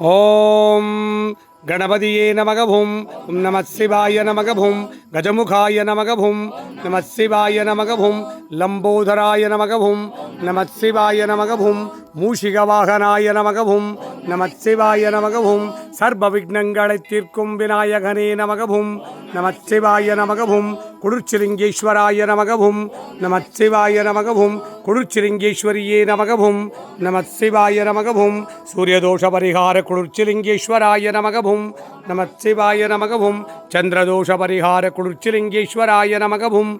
ஓம் கணபதியே நமகவும் ஓம் நம சிவாய நமகவும் கஜமுகாய நமகவும் நம சிவாய நமகவும் லம்போதராய நமகவும் நம நமச்சிவாய நமகவும் சர்வ விக்னங்களை தீர்க்கும் விநாயகனே நமகவும் நமச்சிவாய நமகவும் குளிர்ச்சிலிங்கேஸ்வராய நமகவும் நமச்சிவாய நமகவும் குளிர்ச்சிலிங்கேஸ்வரியே நமகவும் நமச்சிவாய நமகவும் சூரியதோஷ பரிகார குளிர்ச்சிலிங்கேஸ்வராய நமகவும் நமச்சிவாய நமகவும் சந்திரதோஷ பரிகார குளிர்ச்சிலிங்கேஸ்வராய நமகவும்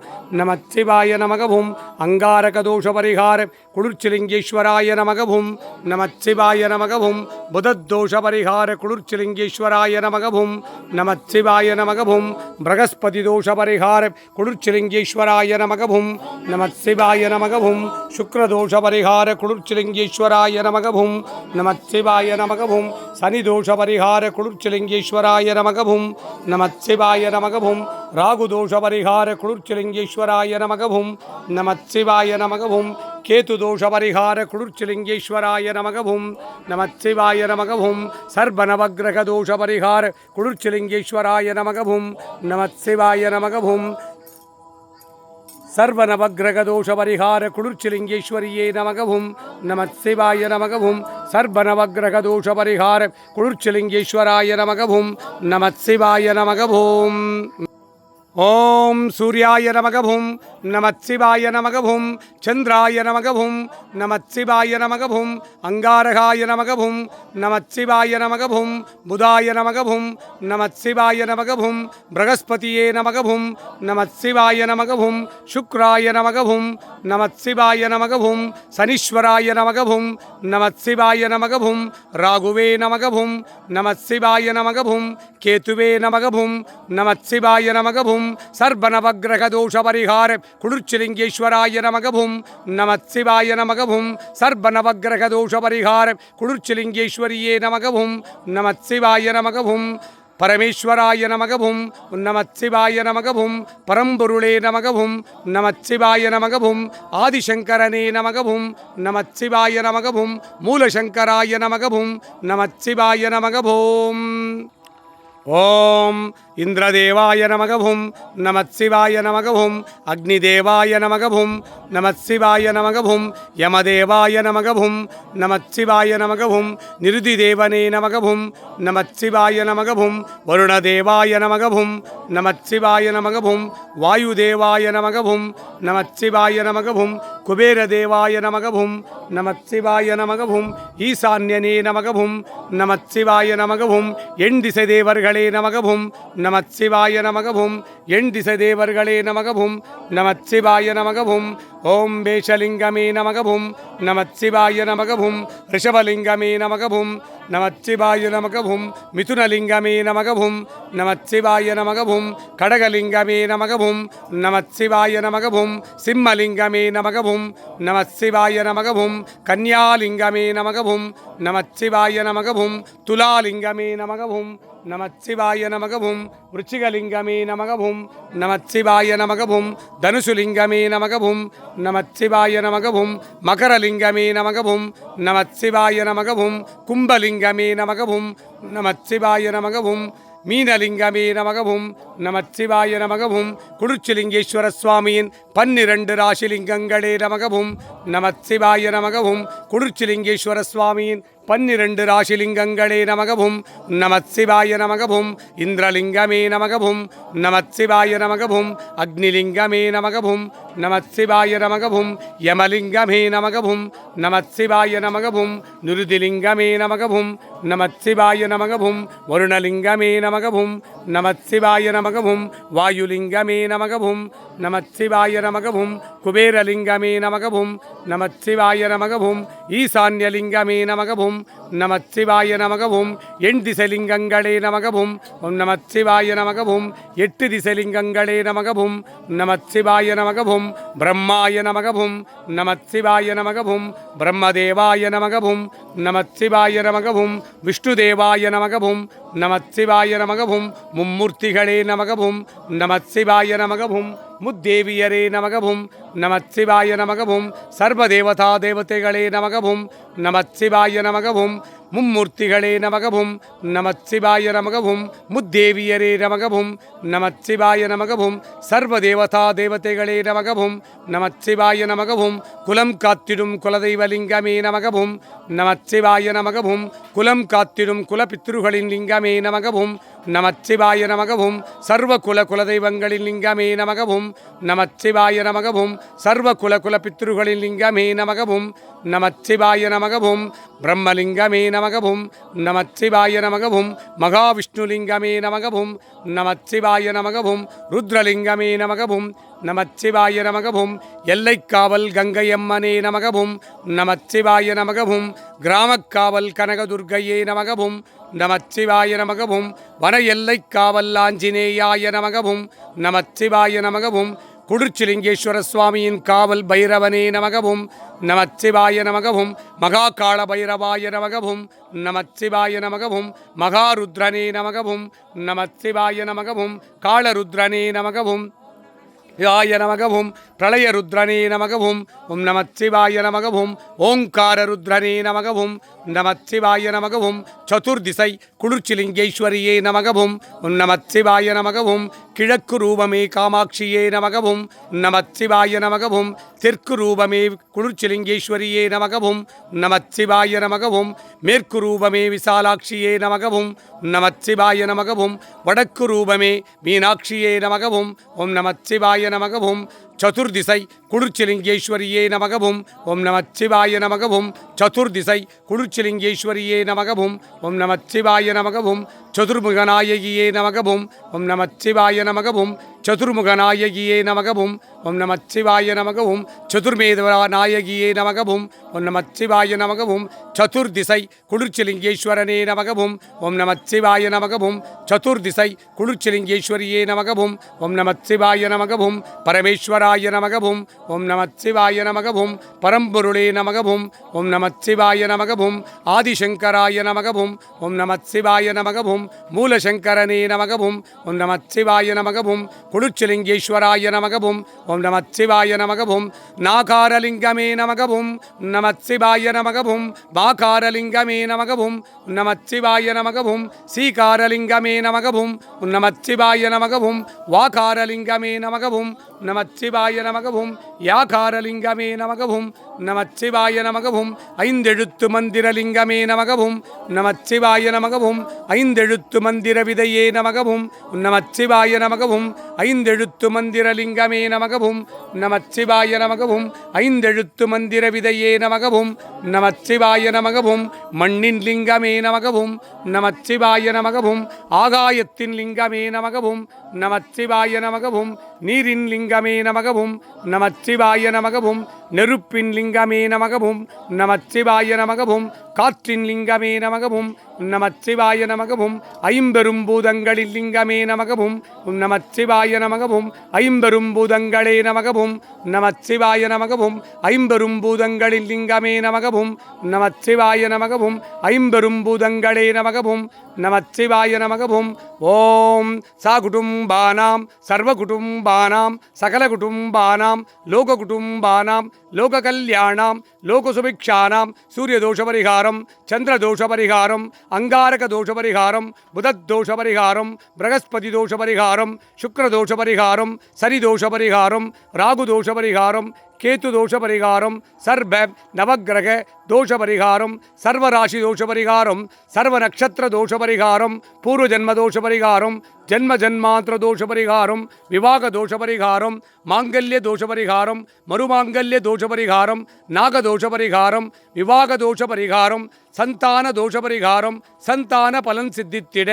நமச்சிவாய நமகவும் அங்காரக தோஷ பரிகார குளிர்ச்சிலிங்கேஸ்வராய நமகவும் நமச்சிவாய நமகவும் புதத்தோஷ பரிகார குளிர்ச்சிலிங்கேஸ்வராய நமகவும் நமச்சிவாய நமகவும் பிரகஸ்பதி தோஷ பரிகார குளிர்ச்சிலிங்கேஸ்வராய நமகவும் நமச்சிவாய நமகவும் சுக்ரதோஷ பரிகார குளிர்ச்சிலிங்கேஸ்வராய நமகவும் நமச்சிவாய நமகவும் சனி பரிகார குளிர்ச்சிலிங்கேஸ்வராய நமகபும் நமச்சிவாய நமகபும் நமகவும் பரிகார குளிர்ச்சிலிங்கேஸ்வராய நமகபும் நமச்சிவாய நமகபும் நமகவும் கேது தோஷ பரிகார குளிர்ச்சிலிங்கேஸ்வராய நமகபும் நமச்சிவாய நமகபும் நமகவும் தோஷ பரிகார குளிர்ச்சிலிங்கேஸ்வராய நமகபும் நமச்சிவாய நமகபும் நமகவும் சர்வ நவக்கிரக தோஷ பரிகார குளிர்ச்சிலிங்கேஸ்வரியே நமகவும் நம சிவாய நமகவும் சர்வ நவக்கிரக தோஷ பரிகார குளிர்ச்சிலிங்கேஸ்வராய நமகவும் நம சிவாய நமகவும். ஓம் சூர்யாய நமகவும் நமச்சிவாய நமகவும் சந்திராய நமகவும் நமச்சிவாய நமகவும் அங்காரகாய நமகவும் நமச்சிவாய நமகவும் புதாய நமகவும் நமச்சிவாய நமகவும் பிரகஸ்பதியே நமகவும் நமச்சிவாய நமகவும் சுக்ராய நமகவும் நமச்சிவாய நமகவும் சனீஸ்வராய நமகவும் நமச்சிவாய நமகவும் ராகுவே நமகவும் நமச்சிவாய நமகவும் கேத்துவே நமகவும் நமச்சிவாய நமகவும் சர்வ நவக்கிரக பரிகார குளிர்ச்சிலிங்கேஸ்வராய நமகவும் நமச்சிவாய நமகவும் சர்வ பரிகார குளிர்ச்சிலிங்கேஸ்வரியே நமகவும் நமச்சிவாய நமகவும் பரமேஸ்வராய நமகவும் நமச்சிவாய நமகவும் பரம்பொருளே நமகவும் நமச்சிவாய நமகவும் ஆதிசங்கரனே நமகவும் நமச்சிவாய நமகவும் மூலசங்கராய நமகவும் நமச்சிவாய நமகவும் ஓம் இந்திரதேவாய நமகவும் நமத்சிவாய நமகவும் அக்னிதேவாய நமகவும் நமத்சிவாய நமகவும் யமதேவாய நமகவும் நமத்சிவாய நமகவும் நிருதிதேவனே நமகவும் நமச்சிவாய நமகவும் வருணதேவாய நமகவும் நமத்சிவாய நமகவும் வாயுதேவாய நமகவும் நமத்சிவாய நமகவும் குபேரதேவாய நமகவும் நமத்சிவாய நமகவும் ஈசான்யனே நமகவும் நமத்சிவாய நமகவும் எண் திசை தேவர்களே நமகவும் நமச்சிவாய நமகவும் எண் திசை தேவர்களே நமகவும் நமச்சிவாய நமகவும் ஓம் வேஷலிங்கமே நமகவும் நமச்சிவாய நமகவும் ரிஷபலிங்கமே நமகவும் நமச்சிவாய நமகவும் மிதுனலிங்கமே நமகவும் நமச்சிவாய நமகவும் கடகலிங்கமே நமகவும் நமச்சிவாய நமகவும் சிம்மலிங்கமே நமகவும் நமச்சிவாய நமகவும் கன்யாலிங்கமே நமகவும் நமச்சிவாய நமகவும் துலாலிங்கமே நமகவும் நமச்சிவாய நமகவும் விருச்சிகலிங்கமே நமகவும் நமச்சிவாய நமகவும் தனுசுலிங்கமே நமகவும் நமச்சிவாய நமகவும் மகரலிங்கமே நமகவும் நமச்சிவாய நமகவும் மீனலிங்கமே நமகவும் நமச்சிவாய நமகவும் மீனலிங்கமே நமகவும் நமச்சிவாய நமகவும். குடிச்சிலிங்கேஸ்வர சுவாமியின் பன்னிரண்டு ராசிலிங்கங்களே நமகவும். நமச்சிவாய நமகவும். குடிச்சிலிங்கேஸ்வர சுவாமியின் பன்னிரண்டு ராசிலிங்கங்களே நமகவும். நமச்சிவாய நமகவும். இந்திரலிங்கமே நமகவும். நமச்சிவாய நமகவும். அக்னிலிங்கமே நமகவும். நமச்சிவாய நமகவும். யமலிங்கமே நமகவும். நமச்சிவாய நமகவும். நிருதிலிங்கமே நமகவும். நமச்சிவாய நமகவும். வருணலிங்கமே நமகவும். நமச்சிவாய நமகவும். வாயுலிங்கமே நமகவும். நமச்சிவாய நமகவும். குபேரலிங்கமே நமகவும். நமச்சிவாய நமகவும். ஈசான்யலிங்கமே நமகவும் நமச்சிவாய நமகவும் எண் திசைலிங்கங்களே நமகவும் நமச்சிவாய நமகவும் எட்டு திசைலிங்கங்களே நமகவும் நமச்சிவாய நமகவும் பிரம்மாய நமகவும் நமச்சிவாய நமகவும் பிரம்மதேவாய நமகவும் நமச்சிவாய நமகவும் விஷ்ணுதேவாய நமகவும் நமச்சிவாய நமகவும் மும்மூர்த்திகளே நமகவும் நமச்சிவாய நமகவும் முத்தேவியரே நமகவும் நமச்சிவாய நமகவும் சர்வதேவதா தேவதைகளே நமகவும் நமச்சிவாய நமகவும் மும்மூர்த்திகளே நமகவும் நமச்சிவாய நமகவும் முத்தேவியரே நமகவும் நமச்சிவாய நமகவும் சர்வதேவதா தேவதைகளே நமகவும் நமச்சிவாய நமகவும் குலம் காத்திடும் குலதெய்வலிங்கமே நமகவும் நமச்சிவாய நமகவும் குலம் காத்திடும் குலபித்ருகளின் லிங்கமே நமகவும் நமச்சிவாய நமகவும். சர்வ குல குலதெய்வங்களின் லிங்கமே நமகவும். நமச்சிவாய நமகவும். சர்வ குல குல பித்ருகளின் லிங்கமே நமகவும். நமச்சிவாய நமகவும். பிரம்மலிங்கமே நமகவும். நமச்சிவாய நமகவும். மகாவிஷ்ணுலிங்கமே நமகவும். நமச்சிவாய நமகவும். ருத்ரலிங்கமே நமகவும். நமச்சிவாய நமகபும். எல்லைக்காவல் கங்கையம்மனே நமகபும். நமச்சிவாய நமகபும். கிராமக்காவல் கனகதுர்கையே நமகபும். நமச்சிவாய நமகபும். வன எல்லைக்காவல் ஆஞ்சநேயாய நமகபும். நமச்சிவாய நமகபும். குடிர்ச்சிலிங்கேஸ்வர சுவாமியின் காவல் பைரவனே நமகவும் நமச்சிவாய நமகவும் மகாகாள பைரவாய நமகவும் நமச்சிவாய நமகவும் மகாருத்ரனே நமகவும் நமச்சிவாய நமகவும் காளருத்ரனே நமகவும் யாய நமகவும் பிரளய ருத்ரனே நமகவும் ஓம் நமச்சிவாய நமகவும் ஓங்கார ருத்ரனே நமகவும் நமச்சிவாய நமகவும் சதுர்திசை குளிர்ச்சிலிங்கேஸ்வரியே நமகவும் ஓம் நமச்சிவாய நமகவும் கிழக்கு ரூபமே காமாட்சியே நமகவும் நமச்சிவாய நமகவும் தெற்கு ரூபமே குளிர்ச்சிலிங்கேஸ்வரியே நமகவும் நமச்சிவாய நமகவும் மேற்கு ரூபமே விசாலாட்சியே நமகவும் நமச்சிவாய நமகவும் வடக்கு ரூபமே மீனாட்சியே நமகவும் ஓம் நமச்சிவாய นามะก็ผม சதுர்திசை குளிர்ச்சிலிங்கேஸ்வரியே நமகவும். ஓம் நமச்சிவாய நமகவும். சதுர்திசை குளிர்ச்சிலிங்கேஸ்வரியே நமகவும். ஓம் நமச்சிவாய நமகவும். சதுர்முகநாயகியே நமகவும். ஓம் நமச்சிவாய நமகவும். சதுர்முகநாயகியே நமகவும். ஓம் நமச்சிவாய நமகவும். சதுர்மேதவரா நாயகியே நமகவும். ஓம் நமச்சிவாய நமகவும். சதுர்திசை குளிர்ச்சிலிங்கேஸ்வரனே நமகவும். ஓம் நமச்சிவாய நமகவும். சதுர்திசை குளிர்ச்சிலிங்கேஸ்வரியே நமகவும். ஓம் நமச்சிவாய நமகவும். பரமேஸ்வரா பரமேஸ்வராய நமகவும் ஓம் நமச்சிவாய நமகவும் பரம்பொருளே நமகவும் ஓம் நமச்சிவாய நமகவும் ஆதிசங்கராய நமகவும் ஓம் நமச்சிவாய நமகவும் மூலசங்கரனே நமகவும் ஓம் நமச்சிவாய நமகவும் குளிர்ச்சிலிங்கேஸ்வராய நமகவும் ஓம் நமச்சிவாய நமகவும் நாகாரலிங்கமே நமகவும் நமச்சிவாய நமகவும் மாகாரலிங்கமே நமகவும் நமச்சிவாய நமகவும் சீகாரலிங்கமே நமகவும் நமச்சிவாய நமகவும் வாகாரலிங்கமே நமகவும் நமச்சிவாய நமகவும். யாகாரலிங்கமே நமகவும். நமச்சிவாய நமகவும். ஐந்தெழுத்து மந்திரலிங்கமே நமகவும். நமச்சிவாய நமகவும். ஐந்தெழுத்து மந்திர விதையே நமகவும். நமச்சிவாய நமகவும். ஐந்தெழுத்து மந்திரலிங்கமே நமகவும். நமச்சிவாய நமகவும். ஐந்தெழுத்து மந்திர விதையே நமகவும். நமச்சிவாய நமகவும். மண்ணின் லிங்கமே நமகவும். நமச்சிவாய நமகவும். ஆகாயத்தின் லிங்கமே நமகவும். நமச்சிவாய நமகவும் நீரின் லிங்கமே நமகவும் நமச்சிவாய நமகவும் நெருப்பின் லிங்கமே நமகவும் நமச்சிவாய நமகவும் காற்றின் லிங்கமே நமகவும் நமச்சிவாய நமகவும் ஐம்பெரும் பூதங்களின் லிங்கமே நமகவும் நமச்சிவாய நமகவும் ஐம்பெரும் பூதங்களே நமகவும் நமச்சிவாய நமகவும் ஐம்பெரும் பூதங்களின் லிங்கமே நமகவும் நமச்சிவாய நமகவும் ஐம்பெரும் பூதங்களே நமகவும் நமச்சிவாய நமகவும் ஓம் சா குடும்பானாம் சர்வ குடும்பானாம் சகல லோகசுபிக்ஷானாம் சூரிய தோஷ பரிகாரம் சந்திர தோஷ பரிகாரம் அங்காரக தோஷ பரிகாரம் புதத் தோஷ பரிகாரம் பிரகஸ்பதி தோஷ பரிகாரம் சுக்ர பரிகாரம் சனி தோஷ பரிகாரம் ராகு தோஷ பரிகாரம் கேத்து தோஷ பரிகாரம் சர்ப நவகிரக தோஷ பரிகாரம் சர்வராசி தோஷ பரிகாரம் சர்வ நட்சத்திர தோஷ பரிகாரம் பூர்வ ஜென்ம தோஷ பரிகாரம் ஜென்ம ஜென்மாந்திர தோஷ பரிகாரம் விவாக தோஷ பரிகாரம் மாங்கல்ய தோஷ பரிகாரம் மறுமாங்கல்ய தோஷ பரிகாரம் நாக தோஷ பரிகாரம் விவாக தோஷ பரிகாரம் சந்தான தோஷ பரிகாரம் சந்தான பலன் சித்தித்திட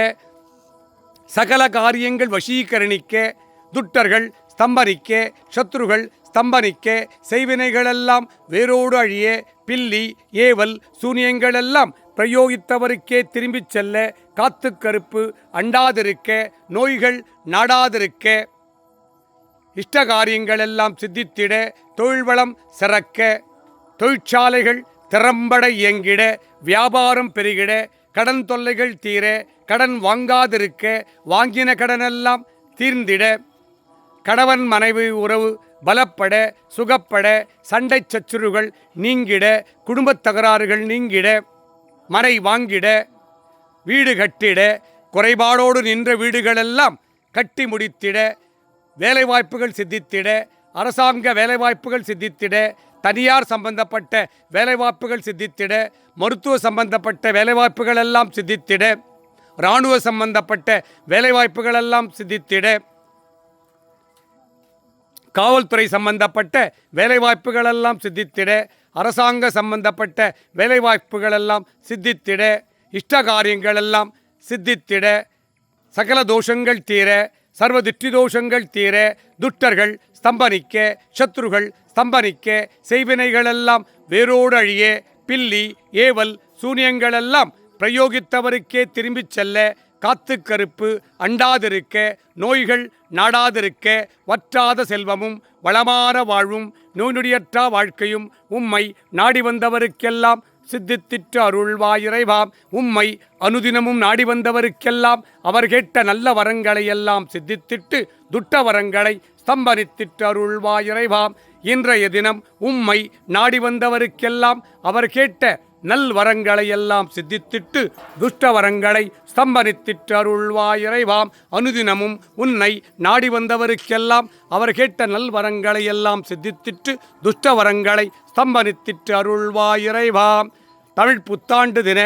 சகல காரியங்கள் வசீகரணிக்க துட்டர்கள் ஸ்தம்பரிக்க சத்ருகள் ஸ்தம்பனிக்க செய்வினைகளெல்லாம் வேரோடு அழிய பில்லி ஏவல் சூனியங்களெல்லாம் பிரயோகித்தவருக்கே திரும்பிச் செல்ல காத்து கருப்பு அண்டாதிருக்க நோய்கள் நாடாதிருக்க இஷ்ட காரியங்களெல்லாம் சித்தித்திட தொழில் வளம் சிறக்க தொழிற்சாலைகள் திறம்பட இயங்கிட வியாபாரம் பெருகிட கடன் தொல்லைகள் தீர கடன் வாங்காதிருக்க வாங்கின கடனெல்லாம் தீர்ந்திட கணவன் மனைவி உறவு பலப்பட சுகப்பட சண்டை சச்சுறுகள் நீங்கிட குடும்பத் தகராறுகள் நீங்கிட மனை வாங்கிட வீடு கட்டிட குறைபாடோடு நின்ற வீடுகளெல்லாம் கட்டி முடித்திட வேலைவாய்ப்புகள் சித்தித்திட அரசாங்க வேலைவாய்ப்புகள் சித்தித்திட தனியார் சம்பந்தப்பட்ட வேலைவாய்ப்புகள் சித்தித்திட மருத்துவ சம்பந்தப்பட்ட வேலைவாய்ப்புகள் எல்லாம் சித்தித்திட இராணுவ சம்பந்தப்பட்ட வேலைவாய்ப்புகள் எல்லாம் சித்தித்திட காவல்துறை சம்பந்தப்பட்ட வேலைவாய்ப்புகளெல்லாம் சித்தித்திட அரசாங்க சம்பந்தப்பட்ட வேலைவாய்ப்புகளெல்லாம் சித்தித்திட இஷ்ட காரியங்களெல்லாம் சித்தித்திட சகல தோஷங்கள் தீர சர்வ திட்டி தோஷங்கள் தீர துட்டர்கள் ஸ்தம்பனிக்க சத்ருகள் ஸ்தம்பனிக்க செய்வினைகளெல்லாம் வேரோடு அழிய பில்லி ஏவல் சூனியங்களெல்லாம் பிரயோகித்தவருக்கே திரும்பிச் செல்ல காத்து கருப்பு அண்டாதிருக்க நோய்கள் நாடாதிருக்க வற்றாத செல்வமும் வளமான வாழ்வும் நோய் நொடியற்றா வாழ்க்கையும் உம்மை நாடி வந்தவருக்கெல்லாம் சித்தித்திற்று அருள்வாயிறைவாம். உம்மை அனுதினமும் நாடி வந்தவருக்கெல்லாம் அவர் கேட்ட நல்ல வரங்களை எல்லாம் சித்தித்திட்டு துட்ட வரங்களை ஸ்தம்பனித்திட்டு அருள்வாயிறைவாம். இன்றைய தினம் உம்மை நாடி வந்தவருக்கெல்லாம் அவர் கேட்ட நல் வரங்களை எல்லாம் சித்தித்திட்டு துஷ்ட வரங்களை ஸ்தம்பனித்திட்டு அருள்வாயிறைவாம். அனுதினமும் உன்னை நாடி வந்தவருக்கெல்லாம் அவர் கேட்ட நல் வரங்களை எல்லாம் சித்தித்திட்டு துஷ்ட வரங்களை ஸ்தம்பனித்திட்டு அருள்வாயிறைவாம். தமிழ் புத்தாண்டு தின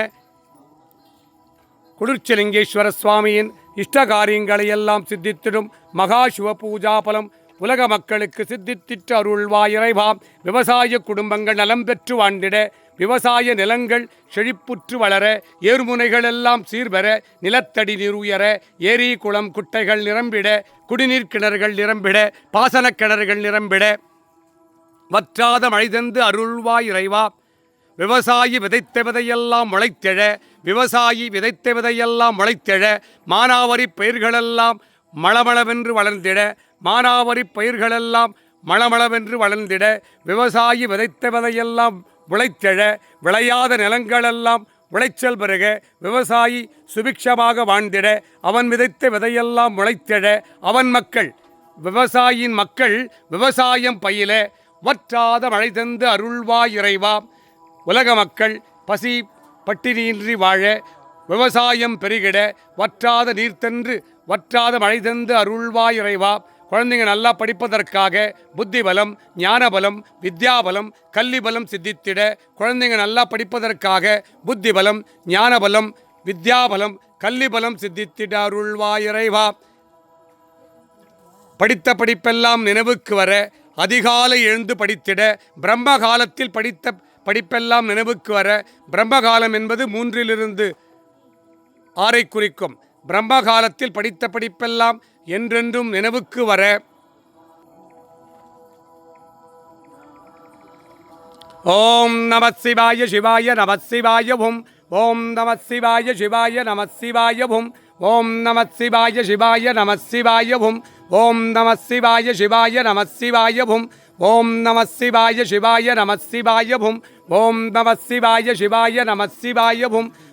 குளிர்ச்சலிங்கேஸ்வர சுவாமியின் இஷ்ட காரியங்களை எல்லாம் சித்தித்திடும் மகா சிவ பூஜா பலம் உலக மக்களுக்கு சித்தித்திட்டு அருள்வாயிறைவாம் விவசாய குடும்பங்கள் நலம் பெற்று வாழ்ந்திட. விவசாய நிலங்கள் செழிப்புற்று வளர. ஏர்முனைகள் எல்லாம் சீர்பெற. நிலத்தடி நீர் உயர. ஏரி குளம் குட்டைகள் நிரம்பிட. குடிநீர் கிணறுகள் நிரம்பிட. பாசனக் கிணறுகள் நிரம்பிட. வற்றாத மழை தந்து அருள்வாய் இறைவா. விவசாயி விதைத்த விதையெல்லாம் முளைத்தெழ. விவசாயி விதைத்த விதையெல்லாம் முளைத்தெழ. மானாவரி பயிர்களெல்லாம் மளமளவென்று வளர்ந்திட மானாவரி பயிர்களெல்லாம் மளமளவென்று வளர்ந்திட விவசாயி விதைத்த விதையெல்லாம் முளைத்தெழ விளையாத நிலங்களெல்லாம் விளைச்சல் பெருக விவசாயி சுபிக்ஷமாக வாழ்ந்திட அவன் விதைத்த விதையெல்லாம் முளைத்தெழ அவன் மக்கள் விவசாயியின் மக்கள் விவசாயம் பயில வற்றாத மழை தந்து அருள்வா இறைவா. உலக மக்கள் பசி பட்டினியின்றி வாழ விவசாயம் பெருகிட வற்றாத நீர்த்தென்று வற்றாத மழை தந்து அருள்வாய் இறைவா. குழந்தைங்க நல்லா படிப்பதற்காக புத்தி பலம் ஞான பலம் வித்யா பலம் கல்வி பலம் சித்தித்திட. குழந்தைங்க நல்லா படிப்பதற்காக புத்தி பலம் ஞான பலம் வித்யா பலம் கல்வி பலம் சித்தித்திட அருள்வாய் இறைவா. படித்த படிப்பெல்லாம் நினைவுக்கு வர அதிகாலை எழுந்து படித்திட. பிரம்ம காலத்தில் படித்த படிப்பெல்லாம் நினைவுக்கு வர பிரம்மகாலம் என்பது மூன்றிலிருந்து ஆறை குறிக்கும். பிரம்ம காலத்தில் படித்த படிப்பெல்லாம் என்றென்றும் நினைவுக்கு வர ஓம் நம சிவாய சிவாய நம சிவாய பும் ஓம் நம சிவாய சிவாய நம சிவாய பும் ஓம் நம சிவாய சிவாய நம சிவாய பும் ஓம் நம சிவாய சிவாய நம சிவாய பும் ஓம் நம சிவாய சிவாய நம சிவாய பும் ஓம் நம சிவாய சிவாய நம சிவாய ஓம்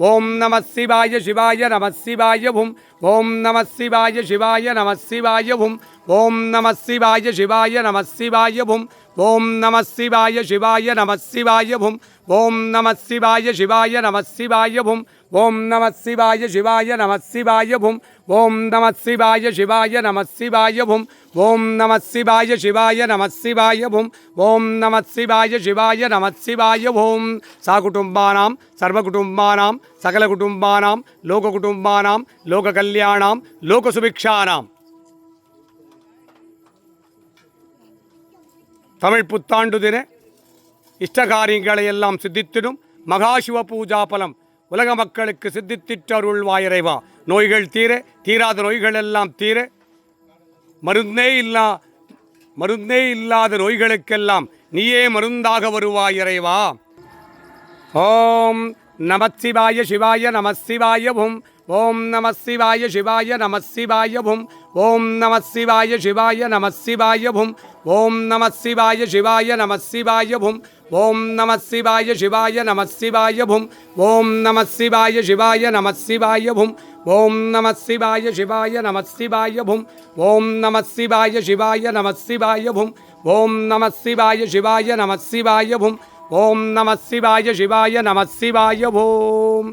நம சிவாய சிவாய நம சிவாய பும் ஓம் நம சிவாய சிவாய நம சிவாய பும் ஓம் நம சிவாய சிவாய நம சிவாய பும் ஓம் நம சிவாய சிவாய நம சிவாய பும் ஓம் நம சிவாய சிவாய நம சிவாய பும் ஓம் நம சிவாய சிவாய நம சிவாய பும் ஓம் நம சிவாய சிவாய நம சிவாய பும் ஓம் நம சிவாய சிவாய நம சிவாய பும் ஓம் நம சிவாய சிவாய நம சிவாய ஓம் சா குடும்பானாம் சர்வகுடும்பானாம் சகல குடும்பானாம் லோக குடும்பானாம் லோக கல்யாணாம் லோக சுபிக்ஷானாம் தமிழ் புத்தாண்டு தின இஷ்டகாரியங்களை எல்லாம் சித்தித்திடும் மகாசிவ பூஜா பலம் உலக மக்களுக்கு சித்தித்திட்டு அருள்வாயிறைவா நோய்கள் தீர தீராத நோய்கள் எல்லாம் தீர மருந்தே இல்லா மருந்தே இல்லாத நோய்களுக்கெல்லாம் நீயே மருந்தாக வருவாயிறைவா. இறைவா ஓம் நமச்சிவாய சிவாய நம சிவாய பும் ஓம் நம சிவாய சிவாய நம சிவாய பும் ஓம் நம சிவாய சிவாய நம சிவாய பும் ஓம் நம சிவாய சிவாய நம சிவாய பும் ஓம் நம சிவாய சிவாய நம சிவாய பும் ஓம் நம சிவாய சிவாய நம சிவாய பும் ஓம் நம சிவாய சிவாய நம சிவாய பும் ஓம் நம சிவாய சிவாய நம சிவாய பும் ஓம் நம சிவாய சிவாய நம சிவாய பும் ஓம் நம சிவாய சிவாய நம சிவாய பூம்